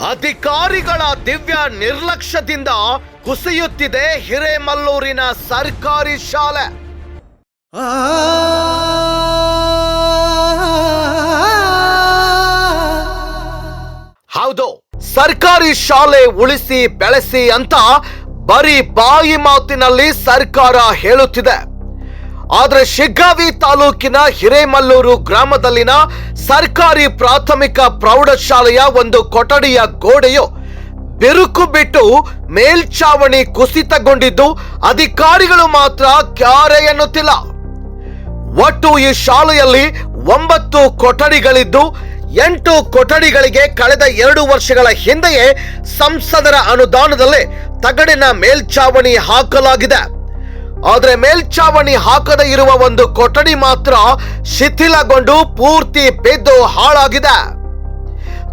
ಅಧಿಕಾರಿಗಳ ದಿವ್ಯ ನಿರ್ಲಕ್ಷ್ಯದಿಂದ ಕುಸಿಯುತ್ತಿದೆ ಹಿರೇಮಲ್ಲೂರಿನ ಸರ್ಕಾರಿ ಶಾಲೆ. ಹೌದು, ಸರ್ಕಾರಿ ಶಾಲೆ ಉಳಿಸಿ ಬೆಳೆಸಿ ಅಂತ ಬರೀ ಬಾಯಿ ಮಾತಿನಲ್ಲಿ ಸರ್ಕಾರ ಹೇಳುತ್ತಿದೆ. ಆದ್ರೆ ಶಿಗ್ಗಾವಿ ತಾಲೂಕಿನ ಹಿರೇಮಲ್ಲೂರು ಗ್ರಾಮದಲ್ಲಿನ ಸರ್ಕಾರಿ ಪ್ರಾಥಮಿಕ ಪ್ರೌಢಶಾಲೆಯ ಒಂದು ಕೊಠಡಿಯ ಗೋಡೆಯು ಬಿರುಕು ಬಿಟ್ಟು ಮೇಲ್ಛಾವಣಿ ಕುಸಿತಗೊಂಡಿದ್ದು ಅಧಿಕಾರಿಗಳು ಮಾತ್ರ ಕ್ಯಾರೆ ಎನ್ನುತ್ತಿಲ್ಲ. ಒಟ್ಟು ಈ ಶಾಲೆಯಲ್ಲಿ ಒಂಬತ್ತು ಕೊಠಡಿಗಳಿದ್ದು, ಎಂಟು ಕೊಠಡಿಗಳಿಗೆ ಕಳೆದ ಎರಡು ವರ್ಷಗಳ ಹಿಂದೆಯೇ ಸಂಸದರ ಅನುದಾನದಲ್ಲಿ ತಗಡಿನ ಮೇಲ್ಛಾವಣಿ ಹಾಕಲಾಗಿದೆ. ಆದರೆ ಮೇಲ್ಚಾವಣಿ ಹಾಕದೇ ಇರುವ ಒಂದು ಕೊಠಡಿ ಮಾತ್ರ ಶಿಥಿಲಗೊಂಡು ಪೂರ್ತಿ ಬಿದ್ದು ಹಾಳಾಗಿದೆ.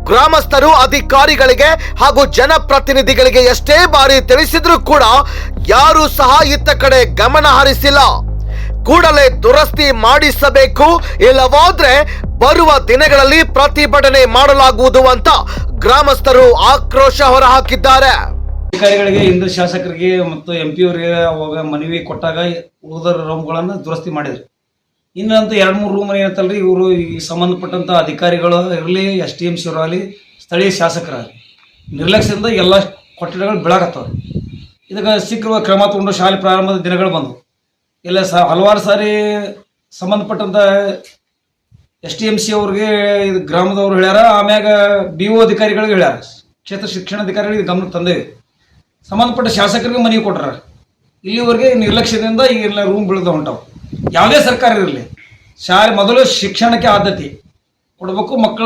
ಗ್ರಾಮಸ್ಥರು, ಅಧಿಕಾರಿಗಳಿಗೆ ಹಾಗೂ ಜನಪ್ರತಿನಿಧಿಗಳಿಗೆ ಎಷ್ಟೇ ಬಾರಿ ತಿಳಿಸಿದ್ರೂ ಕೂಡ ಯಾರೂ ಸಹ ಇತ್ತ ಕಡೆ ಗಮನ ಹರಿಸಿಲ್ಲ. ಕೂಡಲೇ ದುರಸ್ತಿ ಮಾಡಿಸಬೇಕು, ಇಲ್ಲವಾದ್ರೆ ಬರುವ ದಿನಗಳಲ್ಲಿ ಪ್ರತಿಭಟನೆ ಮಾಡಲಾಗುವುದು ಅಂತ ಗ್ರಾಮಸ್ಥರು ಆಕ್ರೋಶ ಹೊರಹಾಕಿದ್ದಾರೆ. ಅಧಿಕಾರಿಗಳಿಗೆ ಹಿಂದೆ ಶಾಸಕರಿಗೆ ಮತ್ತು ಎಂ ಪಿ ಅವರಿಗೆ ಅವಾಗ ಮನವಿ ಕೊಟ್ಟಾಗ ಉಳಿದ ರೂಮ್ಗಳನ್ನು ದುರಸ್ತಿ ಮಾಡಿದ್ರು. ಇನ್ನಂತೂ ಎರಡು ಮೂರು ರೂಮ್ ಏನಂತಲ್ರಿ, ಇವರು ಈ ಸಂಬಂಧಪಟ್ಟಂಥ ಅಧಿಕಾರಿಗಳು ಇರಲಿ ಎಸ್ ಟಿ ಎಂ ಸಿ ಆಗಲಿ ಸ್ಥಳೀಯ ಶಾಸಕರಾಗಲಿ, ನಿರ್ಲಕ್ಷ್ಯದಿಂದ ಎಲ್ಲ ಕೊಠಡಿಗಳು ಬೆಳಗತ್ತವ್ರಿ ಇದಕ್ಕೆ ಶೀಘ್ರ ಕ್ರಮ ತಗೊಂಡು ಶಾಲೆ ಪ್ರಾರಂಭದ ದಿನಗಳು ಬಂದವು. ಇಲ್ಲ ಸ, ಹಲವಾರು ಸಾರಿ ಸಂಬಂಧಪಟ್ಟಂಥ ಎಸ್ ಟಿ ಎಂ ಸಿ ಅವ್ರಿಗೆ ಇದು ಗ್ರಾಮದವ್ರು ಹೇಳ್ಯಾರ, ಆಮ್ಯಾಗ ಬಿ ಓ ಅಧಿಕಾರಿಗಳಿಗೆ ಹೇಳ್ಯಾರ. ಕ್ಷೇತ್ರ ಶಿಕ್ಷಣಾಧಿಕಾರಿಗಳಿಗೆ ಗಮನಕ್ಕೆ ತಂದೇವಿ ಸಂಬಂಧಪಟ್ಟ ಶಾಸಕರಿಗೆ ಮನವಿ ಕೊಟ್ರ. ಇಲ್ಲಿವರೆಗೆ ನಿರ್ಲಕ್ಷ್ಯದಿಂದ ಈಗೆಲ್ಲ ರೂಮ್ ಬೀಳದ ಹೊಂಟಾವ ಯಾವುದೇ ಸರ್ಕಾರ ಇರಲಿ. ಶಾಲೆ ಮೊದಲು ಶಿಕ್ಷಣಕ್ಕೆ ಆದ್ಯತೆ ಕೊಡಬೇಕು, ಮಕ್ಕಳ